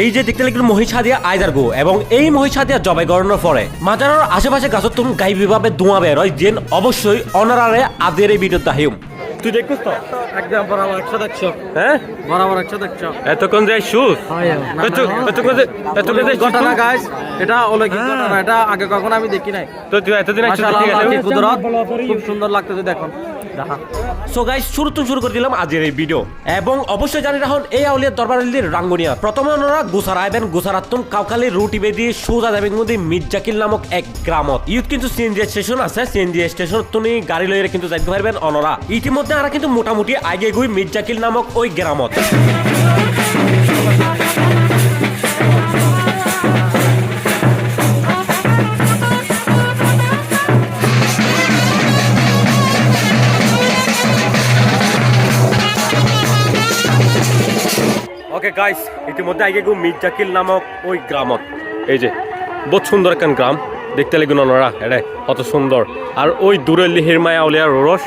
এই যে দেখতে লাগল মহিষাদিয়া আয়দার গো এবং এই মহিষাদিয়া জবাই করানোর পরে মাজারের আশেপাশে গাছত তুমি গাইবিভাবে ধোঁয়া বের হয় যেন অবশ্যই অনারারে আদের এই ভিডিও তাহিম তুই দেখছিস তো? একদম বরাবর একশো দেখছ। হ্যাঁ? বরাবর একশো দেখছ। এতক্ষণ যাই সুস? এতক্ষণ এতক্ষণ যাই ঘটনা গাইস এটা অলৌকিক ঘটনা এটা আগে কখনো আমি দেখি নাই। তো তুই এতদিন আল্লাহর কুদরত। খুব সুন্দর লাগতেছে দেখুন। দেখা সো গাইজ শুরু তো শুরু করে দিলাম আজকের এই ভিডিও এবং অবশ্যই জানি রাখুন এই আউলিয়া দরবারের রাঙ্গুনিয়া। প্রথমে ওনারা গুসারা আইবেন গুসারাত্তম কাউকালি রুটি বেদি, সুজা মধ্যে মির্জাকিল নামক এক গ্রামত। ইউথ কিন্তু সিএনজি স্টেশন আছে সিএনজি স্টেশন তুমি গাড়ি লইয়ে কিন্তু যাইতে পারবেন অনরা। ইতিমধ্যে ওরা কিন্তু মোটামুটি আগে গুই মির্জাকিল নামক ওই গ্রামত। গাইস ইতিমধ্যে আগে গো মির্জাকিল নামক ওই গ্রামত। এই যে, বহুত সুন্দর একখান গ্রাম। দেখতে লাগুন ওনারা এটা কত সুন্দর। আর ওই দূরের লিহির মায়া আউলিয়া রোরস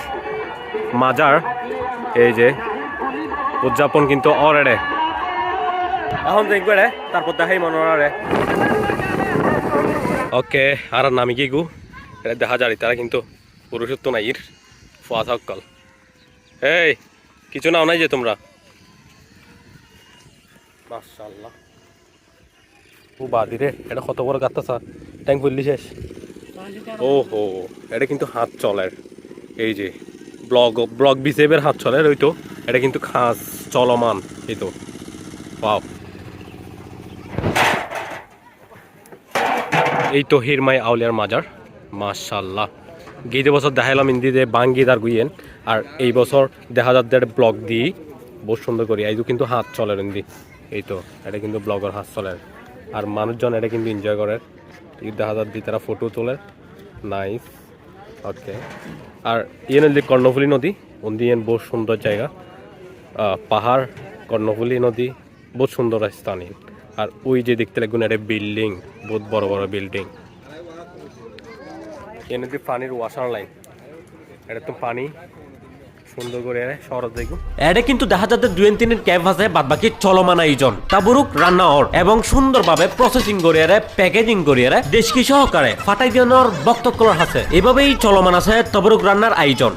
মাজার, এই যে, উদযাপন কিন্তু অর এড়ে এখন দেখবে রে, তারপর দেখাই মনোরা রে। ওকে, আর নামি কি গু? এটা দেখা যারি, তারা কিন্তু পুরুষত্ব নাই ইর ফুয়া সকল এই, কিছু নাও নাই যে তোমরা? মাশাআল্লাহ। ও বাদি রে এটা কত বড় গাত্তা স্যার? ট্যাঙ্ক ফুললি শেষ। ও হো এটা কিন্তু হাত চলের। এই যে ব্লগ ব্লগ বিসেবের হাত চলের ওই তো। এটা কিন্তু খাস চলমান এই তো। পাও এই তো হিরমাই আউলিয়ার মাজার। মাশাল্লাহ গিয়ে বছর দেখাইলাম ইন্দি যে বাঙ্গি তার গুইয়েন আর এই বছর দেখা যাচ্ছে ব্লগ দিই বহুত সুন্দর করি। এই কিন্তু হাত চলে ইন্দি। এই তো, এটা কিন্তু ব্লগের হাত চলে আর মানুষজন এটা কিন্তু এনজয় করে। দেখা যাচ্ছে তারা ফটো তোলে। নাইস ওকে আর ইয়ে নদী কর্ণফুলী নদী ওন্দি ইয়েন বহুত সুন্দর জায়গা। পাহাড়, কর্ণফুলী নদী, বহুত সুন্দর স্থান আর ওই যে দেখতে লাগুন একটা বিল্ডিং বহুত বড় বড় বিল্ডিং এ নদী পানির ওয়াশার লাইন এটা তো পানি। সুন্দর করে শহর দেখো। এটা কিন্তু দেখা যাচ্ছে দুই তিনের ক্যাব আছে বাদ বাকি চলমান আয়োজন। তাবুরুক রান্না এবং সুন্দরভাবে প্রসেসিং করিয়ে প্যাকেজিং করিয়ে দেশ কি সহকারে ফাটাই আছে। এভাবেই চলমান আছে তবরুক রান্নার আয়োজন।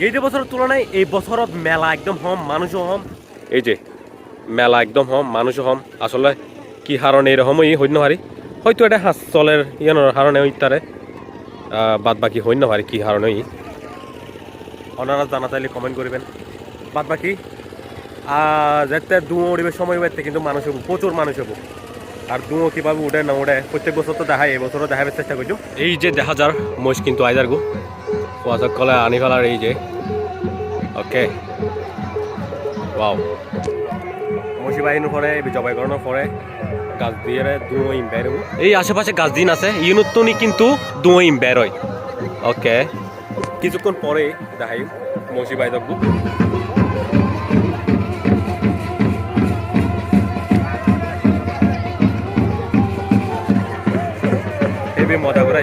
গেইটে বছরের তুলনায় এই বছরত মেলা একদম হম মানুষও হম। এই যে মেলা একদম হম মানুষও হম। আসলে কি হারণে এরকমই হইন্য হারি হয়তো এটা হাস চলের ইয়ানোর হারণে বাদ বাকি হইন্য হারি কি হারণে ই ওনারা জানা চাইলে কমেন্ট করবেন। বাদ বাকি যাতে দুয়ো উড়িবে সময় পাইতে কিন্তু মানুষ হব প্রচুর মানুষ হব আর দুয়ো কীভাবে উঠে না উঠে প্রত্যেক বছর তো দেখায় এই বছরও দেখাবার চেষ্টা করছ এই যে দেখা যার মহিষ কিন্তু আইজার গো। কলে আনি ফেলার এই যে। ওকে ওয়াও মহিষী বাহিনীর পরে জবাই করানোর পরে গাছ দিয়ে দুয়ো ইম্বের এই আশেপাশে গাছ দিন আছে ইউনুত্তনি কিন্তু দুয়ো ইম্বের হয়। ওকে কিছুক্ষণ পরে দেখাই মৌসি বাই দেখব হেবি মজা করে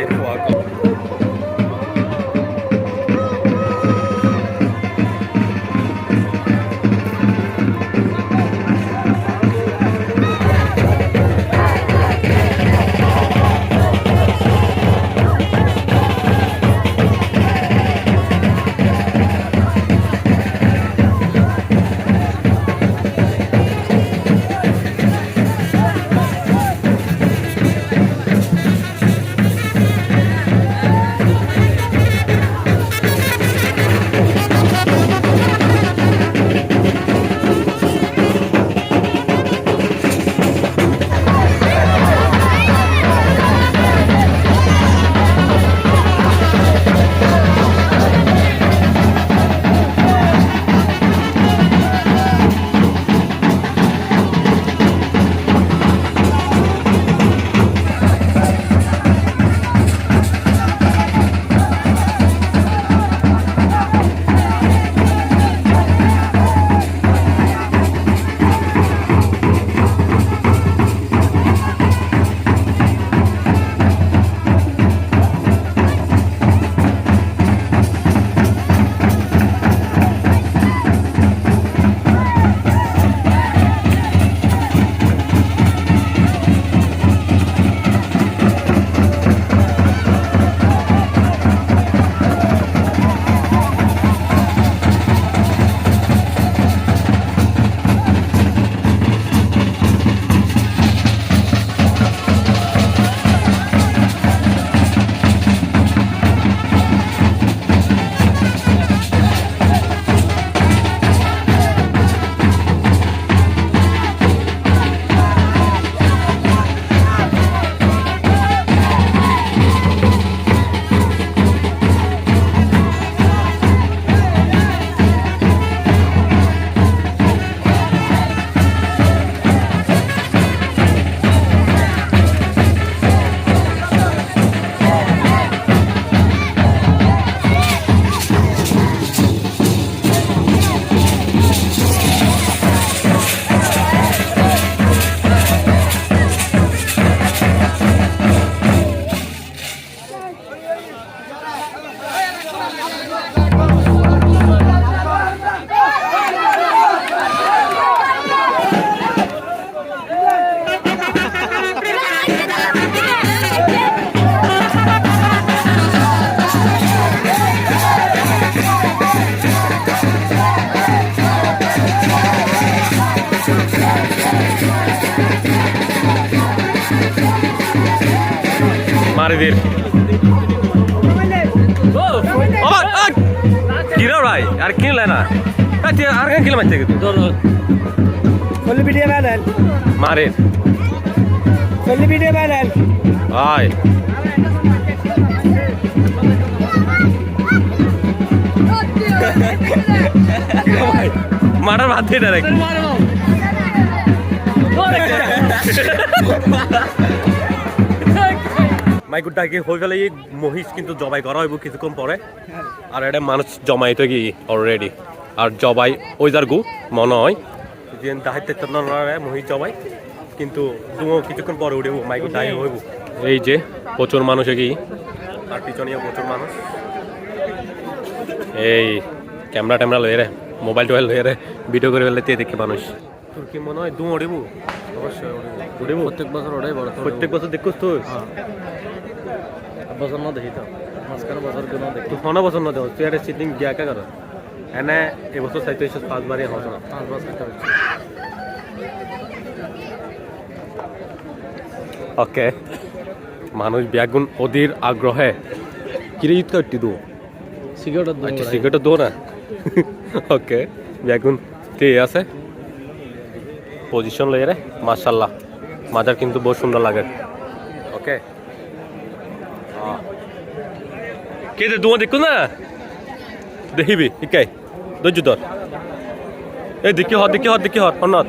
মারিদের। কিরা ভাই আর কিনলে না? আর কেন কিলো মারতে গেছিস ফুল ভিডিও বানান মারে। ফুল ভিডিও বানান আয় মারার ভাত দিয়ে ডাইরেক্ট মাইকুটাকে হয়ে গেলে এই মহিষ কিন্তু জবাই করা হইব কিছুক্ষণ পরে। আর এটা মানুষ জমাই তো কি অলরেডি আর জবাই ওই যার গু মনে হয়। যে দাহিতে মহিষ জবাই। কিন্তু তুমিও কিছুক্ষণ পরে উঠেব মাইকু দাহি হইব। এই যে প্রচুর মানুষ কি? আর পিছনেও প্রচুর মানুষ। এই ক্যামেরা ট্যামেরা লয়ে রে মোবাইল টোবাইল লয়ে রে ভিডিও করে ফেললে তে দেখে মানুষ। তোর কি মনে হয় দু উড়িব? অবশ্যই উড়িব। প্রত্যেক বছর ওটাই বড় প্রত্যেক বছর দেখছিস তুই বছর না দেখি তো মাঝখানে বছর কেন দেখি তুই হনা বছর না দেও তুই একটা সিটিং গিয়া কা কর এনে এবছর চাইতে এসে পাঁচবারই হস না ওকে মানুষ ব্যাগুন অধীর আগ্রহে কিরে কাটতি দু সিগারেট আচ্ছা সিগারেট দো না? ওকে ব্যাগুন তে আছে? পজিশন লয়ে রে মাশাল্লাহ মাজার কিন্তু বহুত সুন্দর লাগে। ওকে দুয়া দেখো না? দেখিবি, শিকাই। ধৈর্য ধর। এই, দেখি হর দেখি হর দেখি হর। হন্নত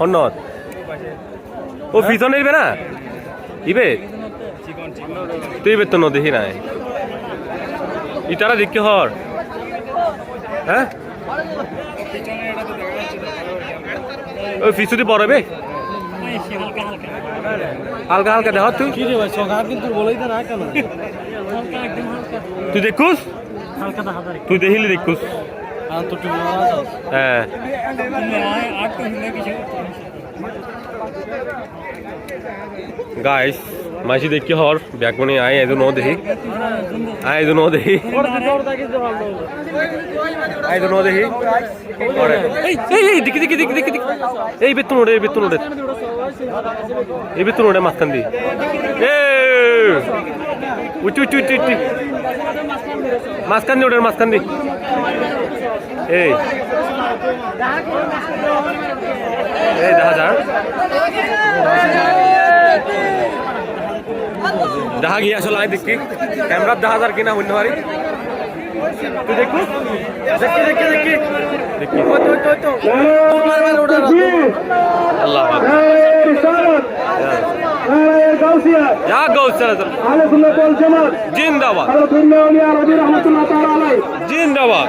হন্নত ও পিছনে ইবে না? ইবে? তুই ইবে তো ন দেখি নাই ইতারা দেখি হর হ্যাঁ ওই ফিসুদি বড় হালকা হালকা দেখ তুই কি রে ভাই কিন্তু বলেই তো না কেন? তুই দেখুস? তুই দেখিলি দেখুস। আর তো। হ্যাঁ। গাইস মাসি দেখি হর ব্যাকমনি আয় এদু নো দেখি। আয় এদু নো দেখি। আয় এদু নো দেখি এই দেখি দেখি দেখি দেখি এই, বেতন ওড়ে এই, বেতন ওড়ে এই, বেতন ওড়ে মাঝখান দি এ, উঠি উঠি উঠি উঠি। মাঝখান দি ওড়ে মাঝখান দি এই। এই, দেখা যাক। দেখা গিয়ে আসলে আমি দেখি ক্যামেরার দেখা যার কিনা হইতে পারি তুই দেখু দেখি দেখি দেখি দেখি আল্লাহ যা গৌসালা জিন্দাবাদ জিন্দাবাদ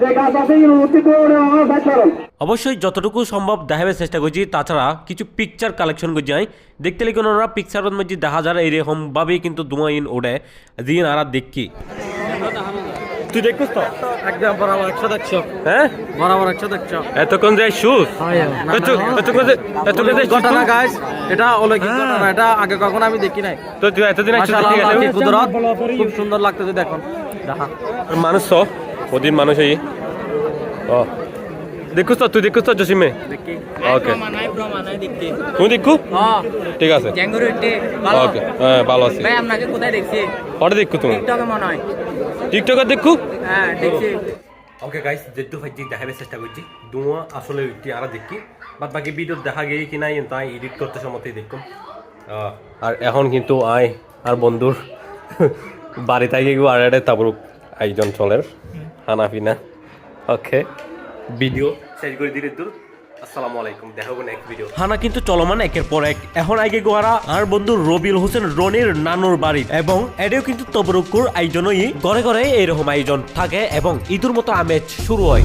যে অবশ্যই যতটুকু সম্ভব দেখাবার চেষ্টা করছি তাছাড়া কিছু পিকচার কালেকশন করছি আমি। দেখতে লিখুন ওরা পিকচারের মধ্যে দেখা যায় এইরকম ভাবেই কিন্তু ধোঁয়া ইন ওড়ে দিন আর দেখি তুই দেখছিস তো? একদম বরাবর একশো দেখছ। হ্যাঁ? বরাবর একশো দেখছ। এতক্ষণ যাই শুস এতক্ষণ যে- এতক্ষণ যাই ঘটনা গাইস এটা অলৌকিক ঘটনা এটা আগে কখনো আমি দেখি নাই। তো তুই এতদিন খুব সুন্দর লাগতেছে দেখুন। দেখা। মানুষ তো ওদিন মানুষ এই দেখুস তো তুই দেখুস তো জসিমে ওকে তুমি দেখু? ঠিক আছে। ওকে হ্যাঁ ভালো আছি। ভাই আপনাকে কোথায় দেখছি? পরে দেখু তুমি? টিকটকে মনে হয়। দেখু? হ্যাঁ দেখছি। ওকে গাইস যেহেতু ভাইজি দেখাবার চেষ্টা করছি দুয়া আসলে একটি আর দেখি। বাদ বাকি ভিডিও দেখা গিয়ে কি নাই তাই এডিট করতে সময়তেই দেখুন আহ, আর এখন কিন্তু আয় আর বন্ধুর বাড়ি থেকে গিয়ে আর একটা তাবরুক একজন চলের হানাফিনা ওকে ভিডিও শেষ করে দিলে দূর। আসসালামু আলাইকুম, দেখা হবে ভিডিও হানা কিন্তু চলমান একের পর এক। এখন আগে গোয়ারা আর বন্ধু রবিউল হোসেন, রনির নানুর বাড়ি। এবং এটাও কিন্তু তবরুকুর আয়োজনই ঘরে ঘরে এরকম আয়োজন থাকে এবং ঈদুর মতো আমেজ শুরু হয়।